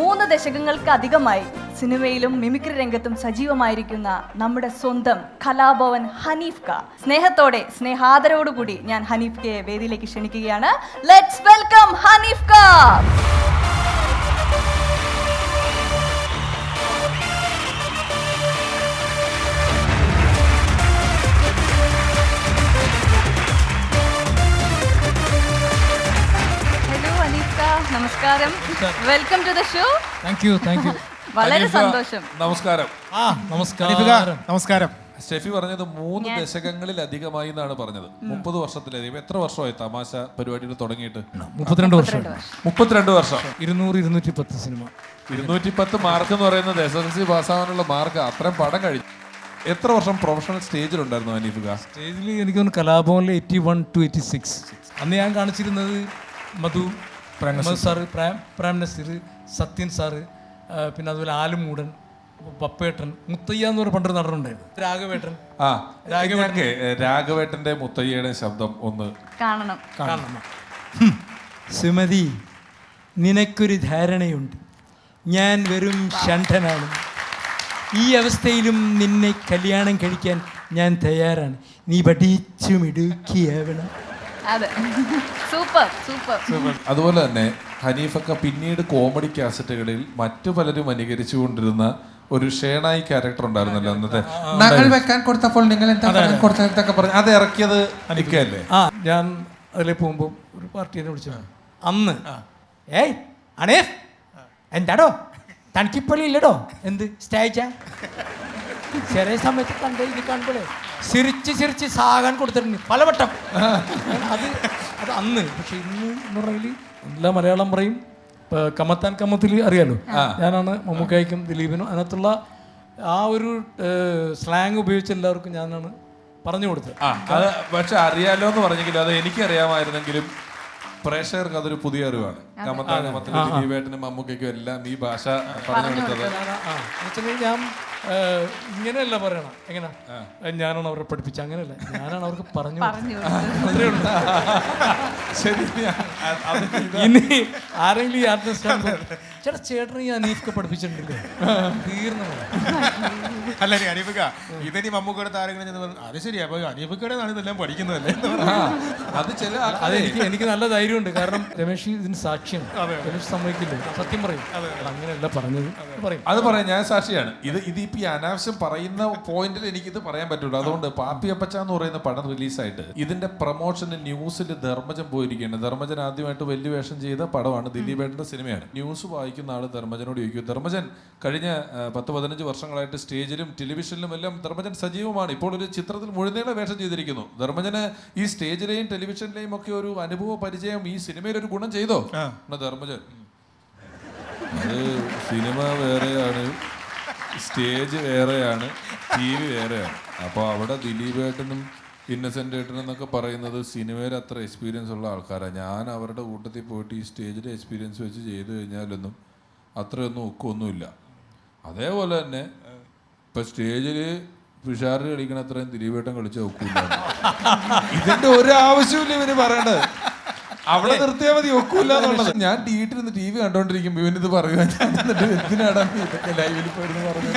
മൂന്ന് ദശകങ്ങൾക്കധികമായി സിനിമയിലും മിമിക്രി രംഗത്തും സജീവമായിരിക്കുന്ന നമ്മുടെ സ്വന്തം കലാഭവൻ ഹനീഫ് ക. സ്നേഹത്തോടെ സ്നേഹാദരോടുകൂടി ഞാൻ ഹനീഫ് കയെ വേദിയിലേക്ക് ക്ഷണിക്കുകയാണ്. ലെറ്റ്സ് വെൽക്കം ഹനീഫ് ക. നമസ്കാരം. Welcome to the show thank you thank you വളരെ സന്തോഷം. നമസ്കാരം. ആ നമസ്കാരം. നമസ്കാരം. ഷെഫി പറഞ്ഞത് മൂന്ന് ദശകങ്ങളിൽ അധികമായി എന്നാണ് പറഞ്ഞത്. മുപ്പത് വർഷത്തിലധികം. എത്ര വർഷമായി തമാശ പരിപാടികൾ തുടങ്ങിയിട്ട്? മുപ്പത്തിരണ്ട് വർഷം. മുപ്പത്തിരണ്ട് വർഷം. ഇരുന്നൂറ് ഇരുന്നൂറ്റി പത്ത് സിനിമ. ഇരുന്നൂറ്റി പത്ത് മാർക്ക് എന്ന് പറയുന്നത് എസ് എൽ സി പാസ്സാവാനുള്ള മാർക്ക്. അത്രയും പടം കഴിഞ്ഞു. എത്ര വർഷം പ്രൊഫഷണൽ സ്റ്റേജിലുണ്ടായിരുന്നു അനീഫുക സ്റ്റേജിൽ എനിക്ക് തോന്നുന്നു കലാഭവനിൽ eighty one two eighty six അന്ന് ഞാൻ കാണിച്ചിരുന്നത് മധു. മധു സാറ് പ്രേം പ്രേം നസീർ സത്യൻ സാറ് പിന്നെ അതുപോലെ ആലുമൂടൻ പപ്പേട്ടൻ മുത്തയ്യ എന്ന് പറഞ്ഞ പണ്ടൊരു നടനുണ്ടായിരുന്നു. രാഘവേട്ടൻ. ആ രാഘവേട്ടൻ. രാഘവേട്ടന്റെ മുത്തയ്യയുടെ ശബ്ദം ഒന്ന് കാണണം. കാണണം. സുമതി നിനക്കൊരു ധാരണയുണ്ട്. ഞാൻ വെറും ഷണ്ഠനാണ് ഈ അവസ്ഥയിലും നിന്നെ കല്യാണം കഴിക്കാൻ ഞാൻ തയ്യാറാണ്. നീ പഠിച്ചു മിടുക്കിയാവണം അതെ. Super super. അതുപോലെ തന്നെ ഹനീഫൊക്കെ പിന്നീട് കോമഡി കാസറ്റുകളിൽ മറ്റു പലരും അനുകരിച്ചു കൊണ്ടിരുന്ന ഒരു ഷേണായി ക്യാരക്ടർ ഉണ്ടായിരുന്നല്ലോ അന്നത്തെ. ഞങ്ങൾ വെക്കാൻ കൊടുത്തപ്പോൾ നിങ്ങൾ എന്താ കൊടുത്തൊക്കെ പറഞ്ഞു. അത് ഇറക്കിയത് അനിക്കല്ലേ ഞാൻ അതിലെ പോകുമ്പോൾ ഒരു പാർട്ടിയെ വിളിച്ചു. അന്ന്. ഏയ് അണേ എന്താടോ? തണുക്കിപ്പള്ളി ഇല്ലടോ? എന്ത്? സ്റ്റേജ? ചെറിയ സമയത്ത് കണ്ട ഇത് കാണുമ്പോഴേ ചിരിച്ച് ചിരിച്ച് സാകാൻ കൊടുത്തിട്ടുണ്ട്. പലവട്ടം. അത് അത് അന്ന്. പക്ഷെ ഇന്ന് എന്ന് പറഞ്ഞാൽ എല്ലാ മലയാളം പറയും. ഇപ്പൊ കമ്മത്താൻ കമ്മത്തിൽ അറിയാലോ? ഞാനാണ് മമ്മൂക്കായ്ക്കും ദിലീപിനും അതിനകത്തുള്ള ആ ഒരു സ്ലാങ് ഉപയോഗിച്ച് എല്ലാവർക്കും ഞാനാണ് പറഞ്ഞു കൊടുത്തത്. ആ അത് പക്ഷെ അറിയാലോ എന്ന് പറഞ്ഞെങ്കിലും അത് എനിക്കറിയാമായിരുന്നെങ്കിലും പ്രേക്ഷകർക്ക് അതൊരു പുതിയ അറിവാണ്. കമത്താൻ കമ്മത്തിൽ ദിലീപേട്ടനും മമ്മൂക്കയ്ക്കും എല്ലാം ഈ ഭാഷ പറഞ്ഞു കൊടുത്തത്. ഞാൻ- ഞാൻ ഇങ്ങനെയല്ല പറയണം. എങ്ങനെ? ഞാനാണ് അവരെ പഠിപ്പിച്ചത് അങ്ങനെയല്ല. ഞാനാണ് അവർക്ക് പറഞ്ഞു ശരി ഞാൻ- ഇനി ആരെങ്കിലും ഈ ആർട്ടിസ്റ്റ് ചേട്ടാ ചേട്ടനെ ഈ അനീഫൊക്കെ പഠിപ്പിച്ചിട്ടുണ്ടല്ലേ. തീർന്നു അല്ല അനീഫിക്ക ഇതിനി മമ്മൂക്കയുടെ താരങ്ങൾ പറഞ്ഞു, അത് ശരിയാ അപ്പൊ അനീഫിക്കയുടെ ഇതെല്ലാം പഠിക്കുന്നതല്ലേ അത് ചില അത് എനിക്ക് എനിക്ക് നല്ല ധൈര്യമുണ്ട്. കാരണം രമേഷ് ഇതിന് സാക്ഷിയാണ് രമേഷ് സമ്മതിക്കില്ല? സത്യം പറയും. അങ്ങനെയല്ല പറഞ്ഞത്. പറയും. അത് പറയാം ഞാൻ സാക്ഷിയാണ്. ഇത് ഇത് ഈ അനാവശ്യം പറയുന്ന പോയിന്റിൽ എനിക്കിത് പറയാൻ പറ്റുള്ളൂ അതുകൊണ്ട് പാപ്പി അപ്പച്ച എന്ന് പറയുന്ന പടം റിലീസായിട്ട് ഇതിന്റെ പ്രൊമോഷന് ന്യൂസിൽ ധർമ്മജൻ പോയിരിക്കുകയാണ്. ധർമ്മജൻ ആദ്യമായിട്ട് വലിയ വേഷം ചെയ്ത പടമാണ് ദിലീപേട്ടന്റെ സിനിമയാണ്. ന്യൂസ് വായിക്കുന്ന ആൾ ധർമ്മജനോട് ചോദിക്കും ധർമ്മജൻ കഴിഞ്ഞ പത്ത് പതിനഞ്ച് വർഷങ്ങളായിട്ട് സ്റ്റേജിലും ടെലിവിഷനിലും എല്ലാം ധർമ്മജൻ സജീവമാണ്. ഇപ്പോൾ ഒരു ചിത്രത്തിൽ മുഴുനീള വേഷം ചെയ്തിരിക്കുന്നു. ധർമ്മജന് ഈ സ്റ്റേജിലെയും ടെലിവിഷനിലെയും ഒക്കെ ഒരു അനുഭവ പരിചയം ഈ സിനിമയിൽ ഒരു ഗുണം ചെയ്തോ? ധർമ്മജൻ അത് സിനിമ വേറെയാണ്. സ്റ്റേജ് വേറെയാണ് ടി വി വേറെയാണ്. അപ്പോൾ അവിടെ ദിലീപ് ഏട്ടനും ഇന്നസെന്റ് ഏട്ടനും എന്നൊക്കെ പറയുന്നത് സിനിമയിൽ അത്ര എക്സ്പീരിയൻസ് ഉള്ള ആൾക്കാരാണ് ഞാൻ അവരുടെ കൂട്ടത്തിൽ പോയിട്ട് ഈ സ്റ്റേജിലെ എക്സ്പീരിയൻസ് വെച്ച് ചെയ്തു കഴിഞ്ഞാലൊന്നും അത്രയൊന്നും ഒക്കൊന്നുമില്ല അതേപോലെ തന്നെ ഇപ്പം സ്റ്റേജിൽ പിഷാറിൽ കളിക്കണ അത്രയും ദിലീപേട്ടൻ കളിച്ച ഒക്കില്ല ഇതിന്റെ ഒരു ആവശ്യമില്ല ഇവർ പറയണത്. അവിടെ നിർത്തിയാൽ മതി ഒക്കൂല എന്നുള്ളത്. ഞാൻ നിന്ന് ടി വി കണ്ടോണ്ടിരിക്കുമ്പോ ഇവനിത് ഇത് പറയുക ഞാൻ എന്നിട്ട് എന്തിനാടാ ഇതൊക്കെ ലൈവിൽ പോയിരുന്നു പറഞ്ഞു